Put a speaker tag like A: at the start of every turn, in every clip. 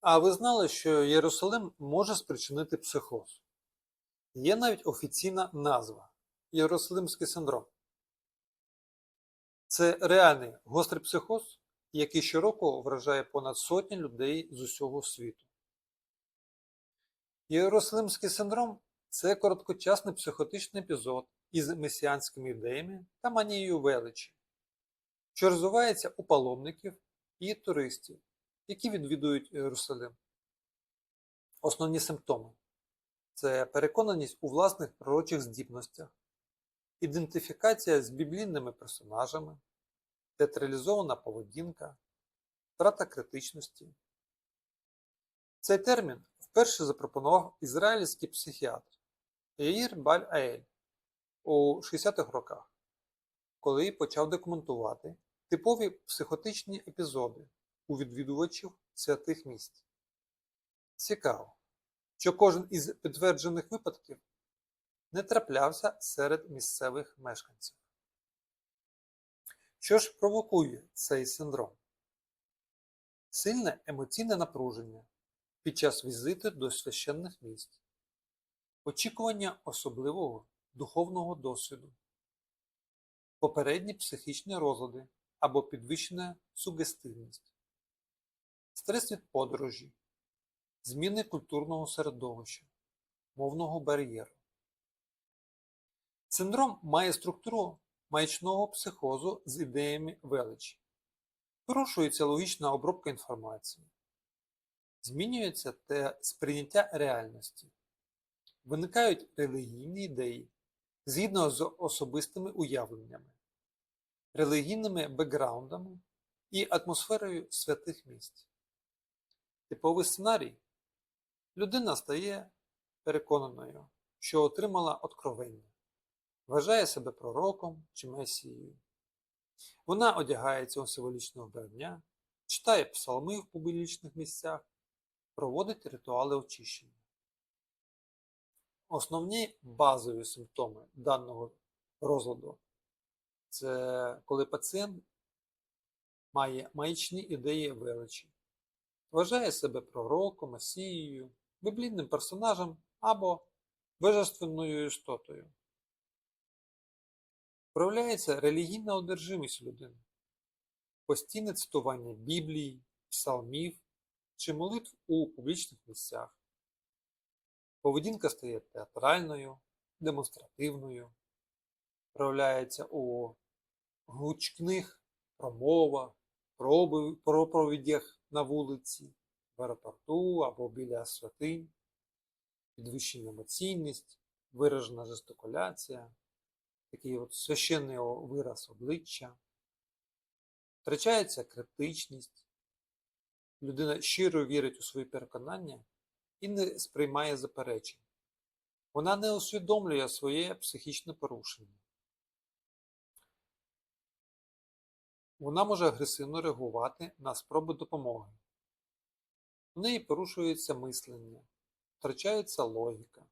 A: А ви знали, що Єрусалим може спричинити психоз? Є навіть офіційна назва Єрусалимський синдром. Це реальний гострий психоз, який щороку вражає понад сотні людей з усього світу. Єрусалимський синдром це короткочасний психотичний епізод із месіанськими ідеями та манією величі, що розвивається у паломників і туристів, які відвідують Єрусалим. Основні симптоми це переконаність у власних пророчих здібностях, ідентифікація з біблійними персонажами, театралізована поведінка, втрата критичності. Цей термін вперше запропонував ізраїльський психіатр Яїр Баль Аель у 60-х роках, коли почав документувати типові психотичні епізоди у відвідувачів святих місць. Цікаво, що кожен із підтверджених випадків не траплявся серед місцевих мешканців. Що ж провокує цей синдром? Сильне емоційне напруження під час візиту до священних місць, очікування особливого духовного досвіду, попередні психічні розлади або підвищена сугестивність, стрес від подорожі, зміни культурного середовища, мовного бар'єру. Синдром має структуру маячного психозу з ідеями величі. Порушується логічна обробка інформації. Змінюється те сприйняття реальності. Виникають релігійні ідеї згідно з особистими уявленнями, релігійними бекграундами і атмосферою святих місць. Типовий сценарій людина стає переконаною, що отримала откровення, вважає себе пророком чи месією. Вона одягається у символічне вбрання, читає псалми в публічних місцях, проводить ритуали очищення. Основні базові симптоми даного розладу це коли пацієнт має маячні ідеї величі, вважає себе пророком, месією, біблійним персонажем або божественною істотою. Проявляється релігійна одержимість людини, постійне цитування Біблії, псалмів чи молитв у публічних місцях. Поведінка стає театральною, демонстративною, проявляється у гучних промовах, проповідях на вулиці, в аеропорту або біля святинь, підвищена емоційність, виражена жестикуляція, такий от священний вираз обличчя, втрачається критичність, людина щиро вірить у свої переконання і не сприймає заперечень. Вона не усвідомлює своє психічне порушення. Вона може агресивно реагувати на спроби допомоги. У неї порушується мислення, втрачається логіка.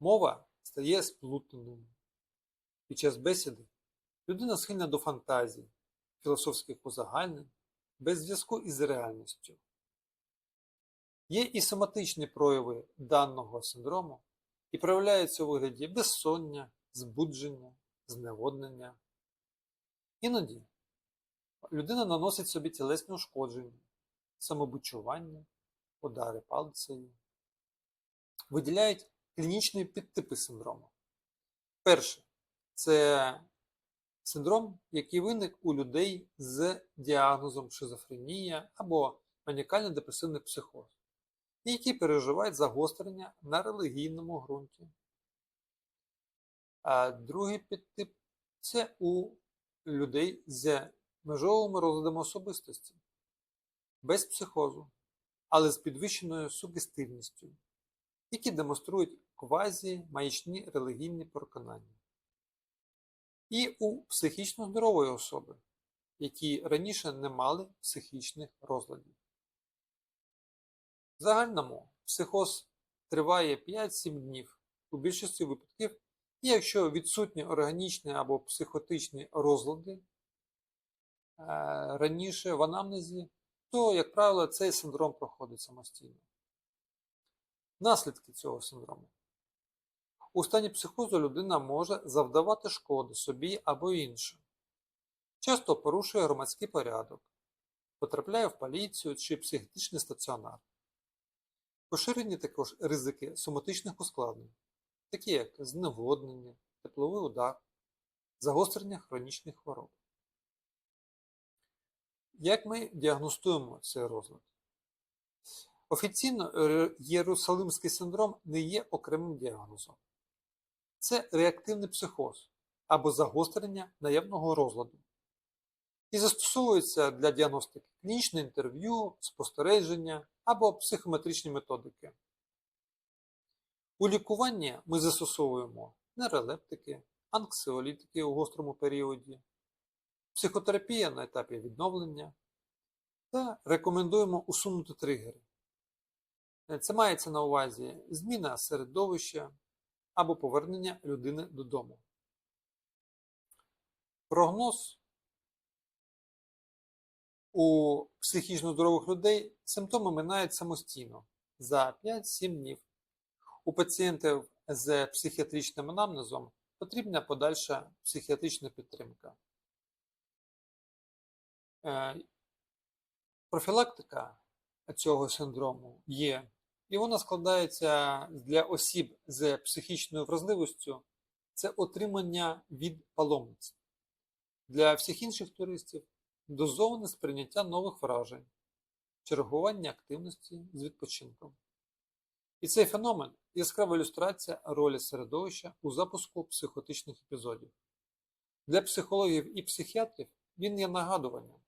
A: Мова стає сплутаною. Під час бесіди людина схильна до фантазій, філософських узагальнень, без зв'язку із реальністю. Є і соматичні прояви даного синдрому і проявляються у вигляді безсоння, збудження, зневоднення. Іноді людина наносить собі тілесні ушкодження, самобучування, удари палицею. Виділяють клінічні підтипи синдрому. Перше це синдром, який виник у людей з діагнозом шизофренія або манікально-депресивний психоз, і які переживають загострення на релігійному ґрунті. А другий підтип це у людей з межовими розладами особистості, без психозу, але з підвищеною сугестивністю, які демонструють квазі-маячні релігійні переконання. І у психічно здорової особи, які раніше не мали психічних розладів. В загальному психоз триває 5-7 днів у більшості випадків, і якщо відсутні органічні або психотичні розлади, раніше в анамнезі то, як правило, цей синдром проходить самостійно. Наслідки цього синдрому. У стані психозу людина може завдавати шкоди собі або іншим. Часто порушує громадський порядок, потрапляє в поліцію чи психічний стаціонар. Поширені також ризики соматичних ускладнень, такі як зневоднення, тепловий удар, загострення хронічних хвороб. Як ми діагностуємо цей розлад? Офіційно Єрусалимський синдром не є окремим діагнозом. Це реактивний психоз або загострення наявного розладу. І застосовується для діагностики клінічне інтерв'ю, спостереження або психометричні методики. У лікуванні ми застосовуємо нейролептики, анксіолітики у гострому періоді, психотерапія на етапі відновлення та рекомендуємо усунути тригери. Це мається на увазі зміна середовища або повернення людини додому. Прогноз у психічно здорових людей симптоми минають самостійно за 5-7 днів. У пацієнтів з психіатричним анамнезом потрібна подальша психіатрична підтримка. Е, Профілактика цього синдрому є, і вона складається для осіб з психічною вразливістю це отримання від паломниць. Для всіх інших туристів дозоване сприйняття нових вражень, чергування активності з відпочинком. І цей феномен яскрава ілюстрація ролі середовища у запуску психотичних епізодів. Для психологів і психіатрів він є нагадуванням.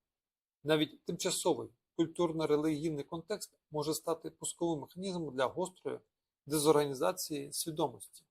A: Навіть тимчасовий культурно-релігійний контекст може стати пусковим механізмом для гострої дезорганізації свідомості.